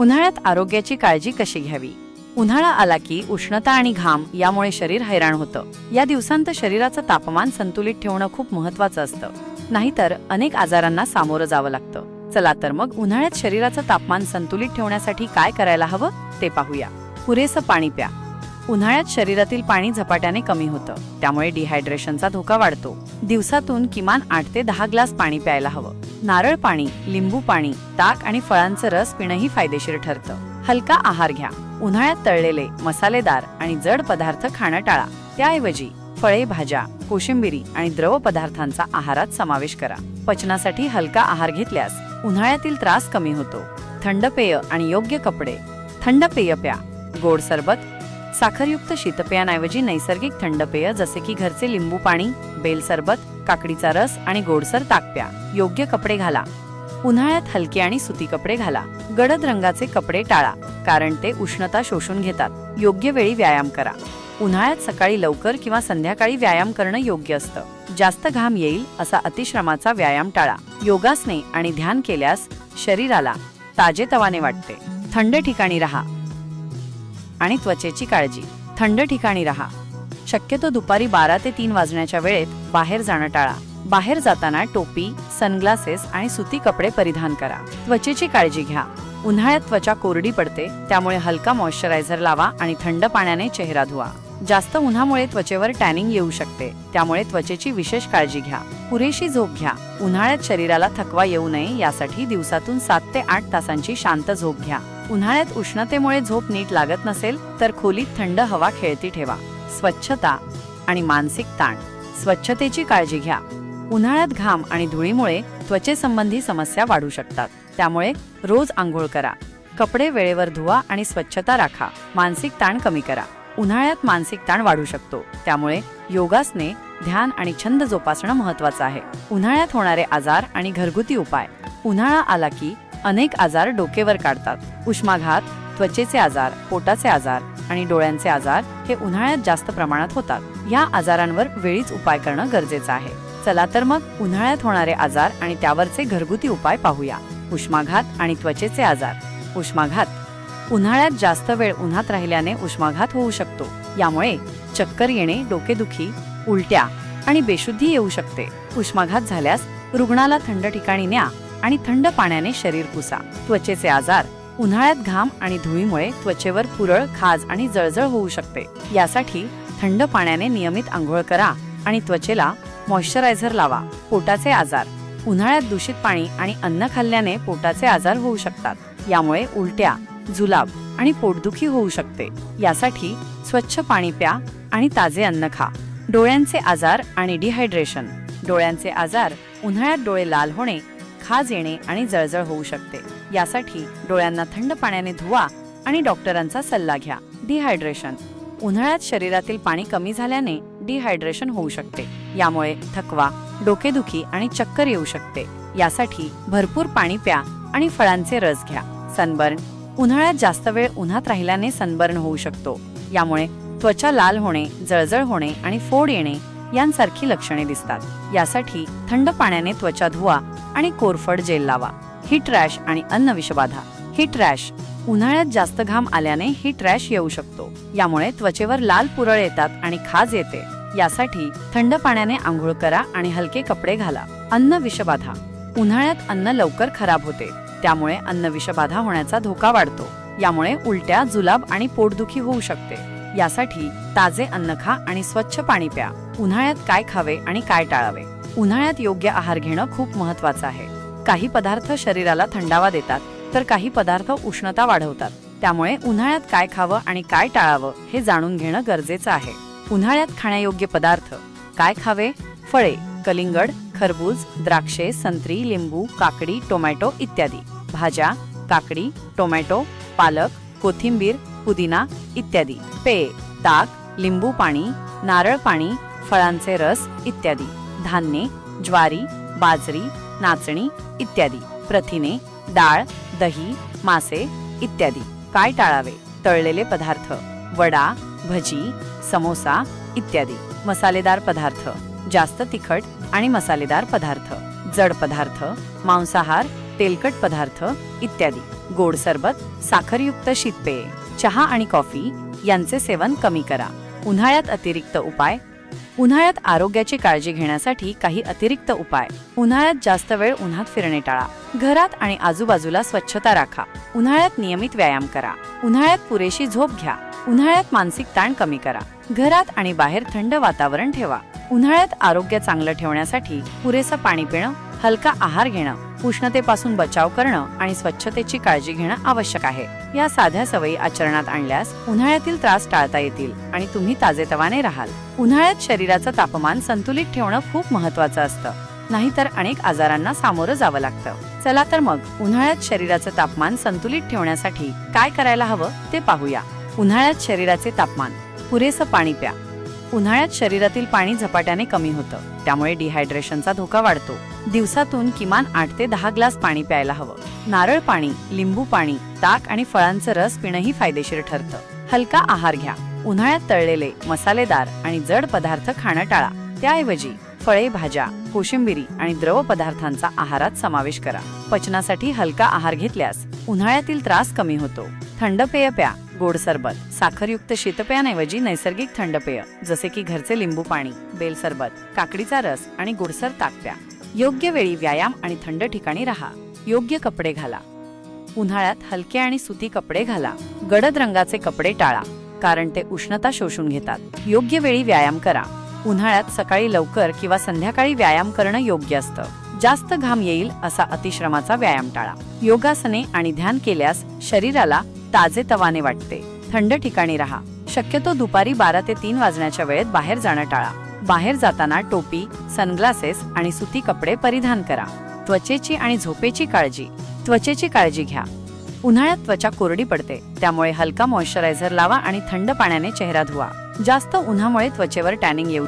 उन्हाळ्यात आरोग्याची काळजी कशी घ्यावी? उन्हाळा आला की उष्णता आणि घाम यामुळे शरीर हैराण होतं. या दिवसांत शरीराचं तापमान संतुलित ठेवणं खूप महत्वाचं असतं. नाहीतर अनेक आजारांना सामोरं जावं लागतं. चला तर मग उन्हाळ्यात शरीराचं तापमान संतुलित ठेवण्यासाठी काय करायला हवं ते पाहूया. पुरेसं पाणी प्या. उन्हाळ्यात शरीरातील पाणी झपाट्याने कमी होतं. त्यामुळे डिहायड्रेशनचा धोका वाढतो. दिवसातून किमान आठ ते दहा ग्लास पाणी प्यायला हवं. नारळ पाणी लिंबू पाणी ताक आणि फळांचं रस पिणंही फायदेशीर ठरतं. हलका आहार घ्या. उन्हाळ्यात तळलेले मसालेदार आणि जड पदार्थ खाणं टाळा. त्याऐवजी फळे भाज्या कोशिंबिरी आणि द्रव पदार्थांचा आहारात समावेश करा. पचनासाठी हलका आहार घेतल्यास उन्हाळ्यातील त्रास कमी होतो. थंड पेय आणि योग्य कपडे. थंड पेय प्या. गोड सरबत साखरयुक्त शीतपेयांऐवजी नैसर्गिक थंड पेय जसे की घरचे लिंबू पाणी बेल सरबत काकडीचा रस आणि गोडसर ताकप्या. योग्य कपडे घाला. उन्हाळ्यात हलके आणि सुती कपडे घाला. गडद रंगाचे कपडे टाळा कारण ते उष्णता शोषून घेतात. योग्य वेळी व्यायाम करा. उन्हाळ्यात सकाळी लवकर किंवा संध्याकाळी व्यायाम करणं योग्य असतं. जास्त घाम येईल असा अतिश्रमाचा व्यायाम टाळा. योगासने आणि ध्यान केल्यास शरीराला ताजेतवाने वाटते. थंड ठिकाणी राहा. आणि त्वचेची काळजी. थंड ठिकाणी राहा. शक्यतो दुपारी बारा ते तीन वाजण्याच्या वेळेत बाहेर जाणं टाळा. बाहेर जाताना टोपी सनग्लासेस आणि सुती कपडे परिधान करा. त्वचेची काळजी घ्या. उन्हाळ्यात त्वचा कोरडी पडते त्यामुळे हलका मॉइश्चरायझर लावा आणि थंड पाण्याने चेहरा धुवा. जास्त उन्हामुळे त्वचेवर टॅनिंग येऊ शकते त्यामुळे त्वचेची विशेष काळजी घ्या. पुरेशी झोप घ्या. उन्हाळ्यात शरीराला थकवा येऊ नये यासाठी दिवसातून सात ते आठ तासांची शांत झोप घ्या. उन्हाळ्यात उष्णतेमुळे झोप नीट लागत नसेल तर खोलीत थंड हवा खेळती ठेवा. स्वच्छता आणि मानसिक ताण. स्वच्छतेची काळजी घ्या. उन्हाळ्यात घाम आणि धुळीमुळे त्वचेसंबंधी समस्या वाढू शकतात. त्यामुळे रोज आंघोळ करा. कपडे वेळेवर धुवा आणि स्वच्छता राखा. मानसिक ताण कमी करा. उन्हाळ्यात मानसिक ताण वाढू शकतो. त्यामुळे योगासने ध्यान आणि छंद जोपासणं महत्वाचं आहे. उन्हाळ्यात होणारे आजार आणि घरगुती उपाय. उन्हाळा आला की अनेक आजार डोकेवर काढतात. उष्माघात त्वचेचे आजार पोटाचे आजार आणि डोळ्यांचे आजार हे उन्हाळ्यात जास्त प्रमाणात होतात. या आजारांवर वेळीच उपाय करणं गरजेचं आहे. चला तर मग उन्हाळ्यात होणारे आजार आणि त्यावरचे घरगुती उपाय पाहूया. उष्माघात आणि त्वचेचे आजार. उष्माघात. उन्हाळ्यात जास्त वेळ उन्हात राहिल्याने उष्माघात होऊ शकतो. यामुळे चक्कर येणे डोकेदुखी उलट्या आणि बेशुद्धी येऊ शकते. उष्माघात झाल्यास रुग्णाला थंड ठिकाणी न्या. आणि थंड पाण्याने शरीर पुसा. त्वचेचे आजार उन्हाळ्यात घाम आणि धुळीमुळे त्वचेवर पुरळ खाज आणि जळजळ होऊ शकते. यासाठी थंड पाण्याने नियमित आंघोळ करा आणि त्वचेला मॉइश्चरायझर लावा. पोटाचे आजार उन्हाळ्यात दूषित पाणी आणि अन्न खाल्ल्याने पोटाचे आजार होऊ शकतात. यामुळे उलट्या जुलाब आणि पोटदुखी होऊ शकते. यासाठी स्वच्छ पाणी प्या आणि ताजे अन्न खा. डोळ्यांचे आजार आणि डिहायड्रेशन. डोळ्यांचे आजार उन्हाळ्यात डोळे लाल होणे खाज येणे आणि जळजळ होऊ शकते. यासाठी डोळ्यांना थंड पाण्याने धुवा आणि डॉक्टरांचा सल्ला घ्या. डिहायड्रेशन. उन्हाळ्यात शरीरातील पाणी कमी झाल्याने डिहायड्रेशन होऊ शकते. यामुळे थकवा डोकेदुखी आणि चक्कर येऊ शकते. यासाठी भरपूर पाणी प्या आणि फळांचे रस घ्या. सनबर्न. उन्हाळ्यात जास्त वेळ उन्हात राहिल्याने सनबर्न होऊ शकतो. यामुळे त्वचा लाल होणे जळजळ होणे आणि फोड येणे यांसारखी लक्षणे दिसतात. यासाठी थंड पाण्याने त्वचा धुवा आणि कोरफड जेल लावा. हिट रॅश आणि अन्न विषबाधा. हिट रॅश उन्हाळ्यात जास्त घाम आल्याने हिट रॅश येऊ शकतो. यामुळे त्वचेवर लाल पुरळ येतात आणि खाज येते. यासाठी थंड पाण्याने आंघोळ करा आणि हलके कपडे घाला. अन्न विषबाधा. उन्हाळ्यात अन्न लवकर खराब होते. त्यामुळे अन्न विषबाधा होण्याचा धोका वाढतो. यामुळे उलट्या जुलाब आणि पोटदुखी होऊ शकते. यासाठी ताजे अन्न खा आणि स्वच्छ पाणी प्या. उन्हाळ्यात काय खावे आणि काय टाळावे? उन्हाळ्यात योग्य आहार घेणं खूप महत्वाचं आहे. काही पदार्थ शरीराला थंडावा देतात तर काही पदार्थ उष्णता वाढवतात. त्यामुळे उन्हाळ्यात काय खावं आणि काय टाळावं हे जाणून घेणं गरजेचं आहे. उन्हाळ्यात खाण्यायोग्य पदार्थ काय खावे? फळे कलिंगड खरबूज द्राक्षे संत्री लिंबू काकडी टोमॅटो इत्यादी. भाज्या काकडी टोमॅटो पालक कोथिंबीर पुदिना इत्यादी पेय ताक लिंबू पाणी नारळ पाणी फळांचे रस इत्यादी धान्ये ज्वारी बाजरी नाचणी इत्यादी प्रथिने डाळ दही मासे इत्यादी. काय टाळावे? तळलेले पदार्थ वडा भजी समोसा इत्यादी. मसालेदार पदार्थ जास्त तिखट आणि मसालेदार पदार्थ. जड पदार्थ मांसाहार तेलकट पदार्थ इत्यादी. गोड सरबत साखरयुक्त शीतपेय. चहा आणि कॉफी यांचे सेवन कमी करा. उन्हाळ्यात अतिरिक्त उपाय. उन्हाळ्यात आरोग्याची काळजी घेण्यासाठी काही अतिरिक्त उपाय. उन्हाळ्यात जास्त वेळ उन्हात फिरणे टाळा. घरात आणि आजूबाजूला स्वच्छता राखा. उन्हाळ्यात नियमित व्यायाम करा. उन्हाळ्यात पुरेशी झोप घ्या. उन्हाळ्यात मानसिक ताण कमी करा. घरात आणि बाहेर थंड वातावरण ठेवा. उन्हाळ्यात आरोग्य चांगलं ठेवण्यासाठी पुरेसं पाणी पिणं हलका आहार घेणं उष्णतेपासून बचाव करणं आणि स्वच्छतेची काळजी घेणं आवश्यक आहे. या साध्या सवयी आचरणात आणल्यास उन्हाळ्यातील त्रास टाळता येतील आणि तुम्ही ताजेतवाने राहाल. उन्हाळ्यात शरीराचं तापमान संतुलित ठेवणं खूप महत्वाचं असतं. नाहीतर अनेक आजारांना सामोरं जावं लागतं. चला तर मग उन्हाळ्यात शरीराचं तापमान संतुलित ठेवण्यासाठी काय करायला हवं ते पाहूया. उन्हाळ्यात शरीराचे तापमान. पुरेसं पाणी प्या. उन्हाळ्यात शरीरातील पाणी झपाट्याने कमी होतं. त्यामुळे डिहायड्रेशनचा धोका वाढतो. दिवसातून किमान आठ ते दहा ग्लास पाणी प्यायला हवं. नारळ पाणी लिंबू पाणी ताक आणि फळांचं रस पिणंही फायदेशीर ठरतं. हलका आहार घ्या. उन्हाळ्यात तळलेले मसालेदार आणि जड पदार्थ खाणं टाळा. त्याऐवजी फळे भाज्या कोशिंबिरी आणि द्रव पदार्थांचा आहारात समावेश करा. पचनासाठी हलका आहार घेतल्यास उन्हाळ्यातील त्रास कमी होतो. थंड पेय प्या. गोड सरबत साखरयुक्त शीतपेयांऐवजी नैसर्गिक थंड पेय जसे की घरचे लिंबू पाणी बेल सरबत काकडीचा रस आणि गोडसर ताकप्या. योग्य वेळी व्यायाम आणि थंड ठिकाणी राहा. योग्य कपडे घाला. उन्हाळ्यात हलके आणि सुती कपडे घाला. गडद रंगाचे कपडे टाळा कारण ते उष्णता शोषून घेतात. योग्य वेळी व्यायाम करा. उन्हाळ्यात सकाळी लवकर किंवा संध्याकाळी व्यायाम करणं योग्य असतं. जास्त घाम येईल असा अतिश्रमाचा व्यायाम टाळा. योगासने आणि ध्यान केल्यास शरीराला ताजे तवाने वाटते. थंड ठिकाणी राहा. शक्यतो दुपारी बारा ते तीन वाजण्याच्या वेळेत बाहेर जाणं टाळा. बाहेर जाताना टोपी सनग्लासेस आणि सुती कपडे परिधान करा. त्वचेची आणि झोपेची काळजी. त्वचेची काळजी घ्या. उन्हाळ्यात त्वचा कोरडी पडते. त्यामुळे हलका मॉइश्चरायझर लावा आणि थंड पाण्याने चेहरा धुवा. जास्त उन्हामुळे त्वचेवर टॅनिंग येऊ